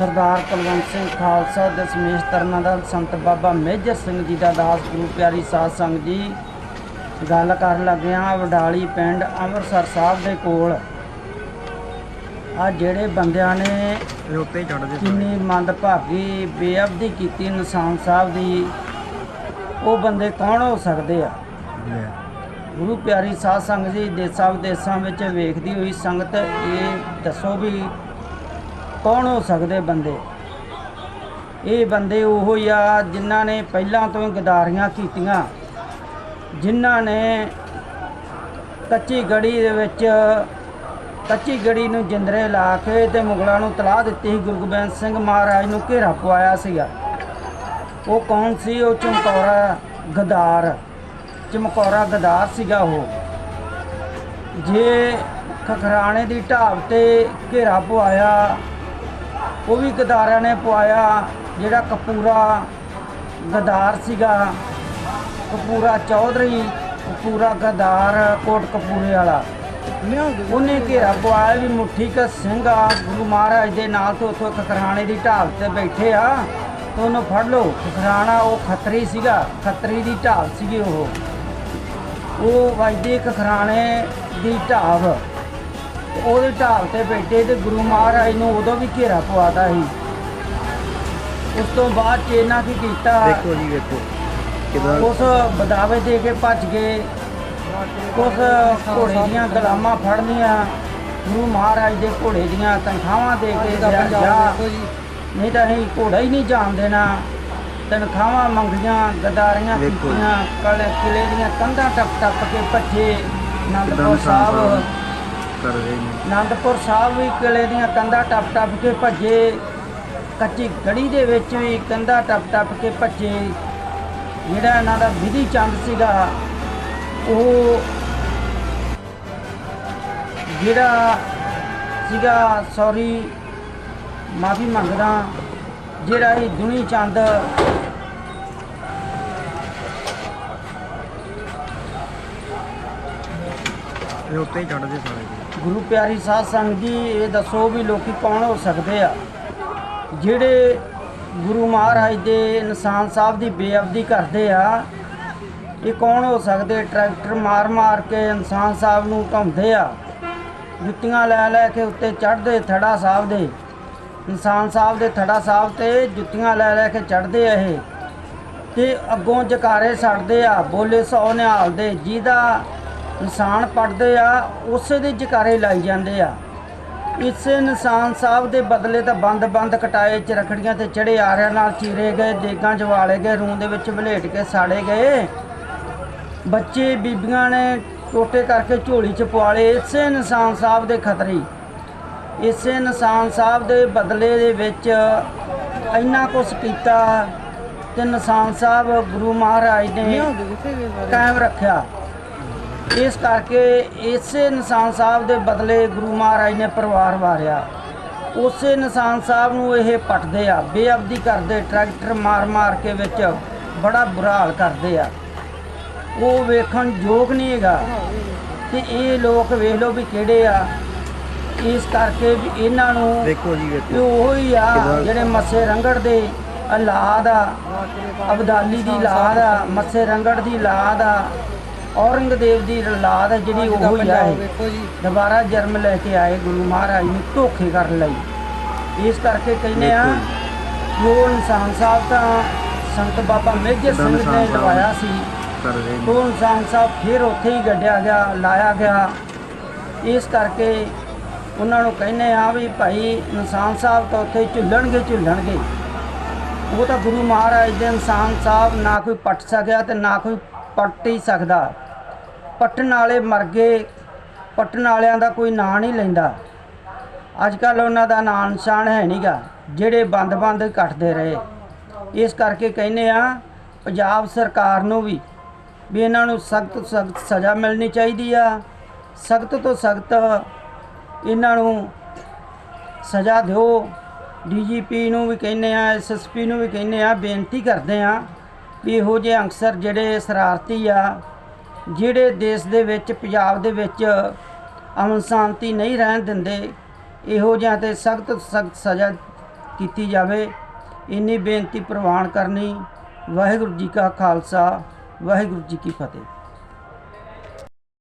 ਸਰਦਾਰ ਕੁਲਵੰਤ ਸਿੰਘ ਖਾਲਸਾ ਦਸ਼ਮੇਸ਼ ਤਰਨਾ ਦਾ ਸੰਤ ਬਾਬਾ major Singh ji ਦਾ ਦਾਸ ਗੁਰੂ ਪਿਆਰੀ ਸਾਧ ਸੰਗਤ ਜੀ। ਗੱਲ ਕਰਨ ਲੱਗੇ ਹਾਂ ਵਡਾਲੀ ਪਿੰਡ ਅੰਮ੍ਰਿਤਸਰ ਸਾਹਿਬ ਦੇ ਕੋਲ। ਆ ਜਿਹੜੇ ਬੰਦਿਆਂ ਨੇ ਹੀ ਚੜਦੇ ਕਿੰਨੀ ਮੰਦਭਾਗੀ ਬੇਅਬਦੀ ਕੀਤੀ ਨਿਸ਼ਾਨ ਸਾਹਿਬ ਦੀ ਉਹ ਬੰਦੇ ਕੌਣ ਹੋ ਸਕਦੇ ਆ? ਗੁਰੂ ਪਿਆਰੀ ਸਾਧ ਸੰਗਤ ਜੀ ਦੇਸਾਂ ਵਿਦੇਸਾਂ ਵਿੱਚ ਵੇਖਦੀ ਹੋਈ ਸੰਗਤ ਇਹ ਦੱਸੋ ਵੀ ਕੌਣ ਹੋ ਸਕਦੇ ਬੰਦੇ? ਇਹ ਬੰਦੇ ਉਹੋ ਹੀ ਆ ਜਿਨ੍ਹਾਂ ਨੇ ਪਹਿਲਾਂ ਤੋਂ ਹੀ ਗਦਾਰੀਆਂ ਕੀਤੀਆਂ। ਜਿਨ੍ਹਾਂ ਨੇ ਕੱਚੀ ਗੜੀ ਦੇ ਵਿੱਚ ਕੱਚੀ ਗੜੀ ਨੂੰ ਜਿੰਦਰੇ ਲਾ ਕੇ ਤੇ ਮੁਗਲਾਂ ਨੂੰ ਤਲਾਹ ਦਿੱਤੀ ਸੀ। ਗੁਰੂ ਗੋਬਿੰਦ ਸਿੰਘ ਮਹਾਰਾਜ ਨੂੰ ਘੇਰਾ ਪਵਾਇਆ ਸੀਗਾ। ਉਹ ਕੌਣ ਸੀ? ਉਹ ਚਮਕੌਰਾ ਗਦਾਰ। ਚਮਕੌਰਾ ਗਦਾਰ ਸੀਗਾ ਉਹ। ਜੇ ਖਖਰਾਣੇ ਦੀ ਢਾਬ ਤੇ ਘੇਰਾ ਪਵਾਇਆ ਉਹ ਵੀ ਗਦਾਰਿਆਂ ਨੇ ਪਵਾਇਆ, ਜਿਹੜਾ ਕਪੂਰਾ ਗਦਾਰ ਸੀਗਾ, ਕਪੂਰਾ ਚੌਧਰੀ, ਕਪੂਰਾ ਗਦਾਰ, ਕੋਟ ਕਪੂਰੇ ਵਾਲਾ। ਉਹਨੇ ਘੇਰਾ ਪਵਾਇਆ ਵੀ ਮੁੱਠੀ ਕ ਸਿੰਘ ਆ, ਗੁਰੂ ਮਹਾਰਾਜ ਦੇ ਨਾਲ ਤੋਂ ਉੱਥੋਂ ਖਖਰਾਣੇ ਦੀ ਢਾਬ ਤੇ ਬੈਠੇ ਆ, ਤੇ ਉਹਨੂੰ ਫੜ ਲਓ। ਖਖਰਾਣਾ ਉਹ ਖੱਤਰੀ ਸੀਗਾ, ਖੱਤਰੀ ਦੀ ਢਾਬ ਸੀਗੀ ਉਹ। ਉਹ ਵਜਦੇ ਖਖਰਾਣੇ ਦੀ ਢਾਬ ਉਹਦੇ ਢਾਬ ਤੇ ਬੈਠੇ ਤੇ ਗੁਰੂ ਮਹਾਰਾਜ ਨੂੰ ਉਦੋਂ ਵੀ ਘੇਰਾ ਪਵਾਤਾ ਸੀ। ਉਸ ਤੋਂ ਬਾਅਦ ਚ ਇਹਨਾਂ ਕੀ ਕੀਤਾ? ਦੇਖੋ ਜੀ ਵੇਖੋ ਕਿਦਾਂ? ਉਸ ਬਦਾਵੇ ਦੇ ਕੇ ਭੱਜ ਗਏ। ਉਸ ਘੋੜੇ ਦੀਆਂ ਗੁਲਾਮਾਂ ਫੜਨੀਆਂ ਗੁਰੂ ਮਹਾਰਾਜ ਦੇ ਘੋੜੇ ਦੀਆਂ ਤਨਖਾਹਾਂ ਦੇ ਕੇ ਜਾ ਜਾ। ਨਹੀਂ ਤਾਂ ਅਸੀਂ ਘੋੜਾ ਹੀ ਨਹੀਂ ਜਾਣ ਦੇਣਾ। ਤਨਖਾਹਾਂ ਮੰਗੀਆਂ ਗਦਾਰੀਆਂ। ਕੀਤੀਆਂ। ਕਲੇ ਕਿਲੇ ਦੀਆਂ ਕੰਧਾਂ ਟੱਪ ਟੱਪ ਕੇ ਭੱਜੇ। ਅਨੰਦਪੁਰ ਸਾਹਿਬ? ਕਰ ਰਹੇ ਨੇ। ਅਨੰਦਪੁਰ ਸਾਹਿਬ ਵੀ ਕਿਲੇ ਦੀਆਂ ਕੰਧਾਂ ਟੱਪ ਟੱਪ ਕੇ ਭੱਜੇ। ਕੱਚੀ ਗੜੀ ਦੇ ਵਿੱਚ ਵੀ ਕੰਧਾਂ ਟੱਪ ਟੱਪ ਕੇ ਭੱਜੇ। ਜਿਹੜਾ ਇਹਨਾਂ ਦਾ ਵਿਧੀ ਚੰਦ ਸੀਗਾ ਉਹ ਜਿਹੜਾ ਸੀਗਾ ਸੌਰੀ ਮਾਫੀ ਮੰਗਦਾ ਜਿਹੜਾ ਇਹ ਦੁਨੀ ਚੰਦ ਇਹ ਉੱਤੇ ਹੀ ਚੜਦੇ ਸਾਰੇ। ਗੁਰੂ ਪਿਆਰੀ ਸਾਧ ਸੰਗਤ ਜੀ, ਇਹ ਦੱਸੋ ਵੀ ਲੋਕੀ ਕੌਣ ਹੋ ਸਕਦੇ ਆ? ਜਿਹੜੇ ਗੁਰੂ ਮਹਾਰਾਜ ਦੇ ਇਨਸਾਨ ਸਾਹਿਬ ਦੀ ਬੇਅਬਦੀ ਕਰਦੇ ਆ, ਇਹ ਕੌਣ ਹੋ ਸਕਦੇ? ਟਰੈਕਟਰ ਮਾਰ ਮਾਰ ਕੇ ਇਨਸਾਨ ਸਾਹਿਬ ਨੂੰ ਢਾਉਂਦੇ ਆ, ਜੁੱਤੀਆਂ ਲੈ ਲੈ ਕੇ ਉੱਤੇ ਚੜ੍ਹਦੇ ਥੜਾ ਸਾਹਿਬ ਦੇ। ਇਨਸਾਨ ਸਾਹਿਬ ਦੇ ਥੜਾ ਸਾਹਿਬ ਤੇ ਜੁੱਤੀਆਂ ਲੈ ਲੈ ਕੇ ਚੜ੍ਹਦੇ ਆ ਇਹ। ਤੇ ਅੱਗੋਂ ਜਕਾਰੇ ਛੱਡਦੇ ਆ, ਬੋਲੇ ਸੌ ਨਿਹਾਲ ਦੇ ਜਿਹਦਾ ਨਿਸ਼ਾਨ ਪੜਦੇ ਆ ਉਸੇ ਦੇ ਜਕਾਰੇ ਲਾਈ ਜਾਂਦੇ ਆ। ਇਸੇ ਨਿਸ਼ਾਨ ਸਾਹਿਬ ਦੇ ਬਦਲੇ ਤਾਂ ਬੰਦ ਬੰਦ ਕਟਾਏ ਚ ਰਖੜੀਆਂ ਤੇ ਚੜੇ ਆਰਿਆਂ ਨਾਲ ਚੀਰੇ ਗਏ ਦੇਗਾਂ ਚ ਵਾਲੇ ਗਏ ਰੂੰ ਦੇ ਵਿੱਚ ਵਲੇਟ ਕੇ ਸਾੜੇ ਗਏ। ਬੱਚੇ ਬੀਬੀਆਂ ਨੇ ਟੋਟੇ ਕਰਕੇ ਝੋਲੀ ਚ ਪਵਾਲੇ ਇਸੇ ਨਿਸ਼ਾਨ ਸਾਹਿਬ ਦੇ ਖਤਰੀ। ਇਸੇ ਨਿਸ਼ਾਨ ਸਾਹਿਬ ਦੇ ਬਦਲੇ ਦੇ ਵਿੱਚ ਇੰਨਾ ਕੁਛ ਕੀਤਾ ਤੇ ਨਿਸ਼ਾਨ ਸਾਹਿਬ ਗੁਰੂ ਮਹਾਰਾਜ ਨੇ ਕਾਇਮ ਰੱਖਿਆ। ਇਸ ਕਰਕੇ ਇਸੇ ਨਿਸ਼ਾਨ ਸਾਹਿਬ ਦੇ ਬਦਲੇ ਗੁਰੂ ਮਹਾਰਾਜ ਨੇ ਪਰਿਵਾਰ ਵਾਰਿਆ। ਉਸੇ ਨਿਸ਼ਾਨ ਸਾਹਿਬ ਨੂੰ ਇਹ ਪਟਦੇ ਆ ਬੇਅਬਦੀ ਕਰਦੇ ਟਰੈਕਟਰ ਮਾਰ ਮਾਰ ਕੇ ਵਿੱਚ ਬੜਾ ਬੁਰਾ ਹਾਲ ਕਰਦੇ ਆ। ਉਹ ਵੇਖਣ ਯੋਗ ਨਹੀਂ ਹੈਗਾ ਤੇ ਇਹ ਲੋਕ ਵੇਖ ਲਓ ਵੀ ਕਿਹੜੇ ਆ। ਇਸ ਕਰਕੇ ਵੀ ਇਹਨਾਂ ਨੂੰ ਦੇਖੋ ਜੀ ਵੇਖੋ। ਉਹ ਹੀ ਆ ਜਿਹੜੇ ਮੱਸੇ ਰੰਗੜ ਦੇ ਔਲਾਦ ਆ ਅਬਦਾਲੀ ਦੀ ਔਲਾਦ ਆ ਮੱਸੇ ਰੰਗੜ ਦੀ ਔਲਾਦ ਆ। ਔਰੰਗਜ਼ੇਬ ਦੀ ਔਲਾਦ ਆ ਜਿਹੜੀ ਉਹ ਹੀ ਆ ਇਹ। ਦੁਬਾਰਾ ਜਨਮ ਲੈ ਕੇ ਆਏ ਗੁਰੂ ਮਹਾਰਾਜ ਨੂੰ ਧੋਖੇ ਕਰਨ ਲਈ। ਇਸ ਕਰਕੇ ਕਹਿੰਦੇ ਆ ਉਹ ਇਨਸਾਨ ਸਾਹਿਬ ਤਾਂ ਸੰਤ ਬਾਬਾ ਮੇਜਰ ਸਿੰਘ ਨੇ ਲਵਾਇਆ ਸੀ ਉਹ ਇਨਸਾਨ ਸਾਹਿਬ ਫਿਰ ਉੱਥੇ ਹੀ ਗੱਡਿਆ ਗਿਆ ਲਾਇਆ ਗਿਆ। ਇਸ ਕਰਕੇ ਉਹਨਾਂ ਨੂੰ ਕਹਿੰਦੇ ਆ ਵੀ ਭਾਈ ਇਨਸਾਨ ਸਾਹਿਬ ਤਾਂ ਉੱਥੇ ਝੁੱਲਣਗੇ ਝੁੱਲਣਗੇ। ਉਹ ਤਾਂ ਗੁਰੂ ਮਹਾਰਾਜ ਦੇ ਇਨਸਾਨ ਸਾਹਿਬ ਨਾ ਕੋਈ ਪੱਟ ਸਕਿਆ ਤੇ ਨਾ ਕੋਈ ਪੱਟ ਹੀ ਸਕਦਾ। ਪੱਟਣ ਵਾਲੇ ਮਰ ਗਏ, ਪੱਟਣ ਵਾਲਿਆਂ ਦਾ ਕੋਈ ਨਾਂ ਨਹੀਂ ਲੈਂਦਾ। ਅੱਜ ਕੱਲ ਉਹਨਾਂ ਦਾ ਨਾਂ ਨਿਸ਼ਾਨ ਹੈ ਨਹੀਂਗਾ ਜਿਹੜੇ ਬੰਦ-ਬੰਦ ਕੱਟਦੇ ਰਹੇ। ਇਸ ਕਰਕੇ ਕਹਿੰਦੇ ਆ ਪੰਜਾਬ ਸਰਕਾਰ ਨੂੰ ਵੀ ਵੀ ਇਹਨਾਂ ਨੂੰ ਸਖਤ ਸਖਤ ਸਜ਼ਾ ਮਿਲਣੀ ਚਾਹੀਦੀ ਆ। ਸਖਤ ਤੋਂ ਸਖਤ ਇਹਨਾਂ ਨੂੰ ਸਜ਼ਾ ਦਿਓ। ਡੀਜੀਪੀ ਨੂੰ ਵੀ ਕਹਿੰਦੇ ਆ ਐਸਐਸਪੀ ਨੂੰ ਵੀ ਕਹਿੰਦੇ ਆ ਬੇਨਤੀ ਕਰਦੇ ਆ ਵੀ ਇਹੋ ਜਿਹੇ ਅਨਸਰ ਜਿਹੜੇ ਸ਼ਰਾਰਤੀ ਆ, ਜਿਹੜੇ ਦੇਸ਼ ਦੇ ਵਿੱਚ, ਪੰਜਾਬ ਦੇ ਵਿੱਚ ਅਮਨ ਸ਼ਾਂਤੀ ਨਹੀਂ ਰਹਿਣ ਦਿੰਦੇ, ਇਹੋ ਜਿਹਾ ਤੇ ਸਖਤ ਸਖਤ ਸਜ਼ਾ ਕੀਤੀ ਜਾਵੇ। ਇੰਨੀ ਬੇਨਤੀ ਪ੍ਰਵਾਨ ਕਰਨੀ ਵਾਹਿਗੁਰੂ ਜੀ ਕਾ ਖਾਲਸਾ, ਵਾਹਿਗੁਰੂ ਜੀ ਕੀ ਫਤਿਹ।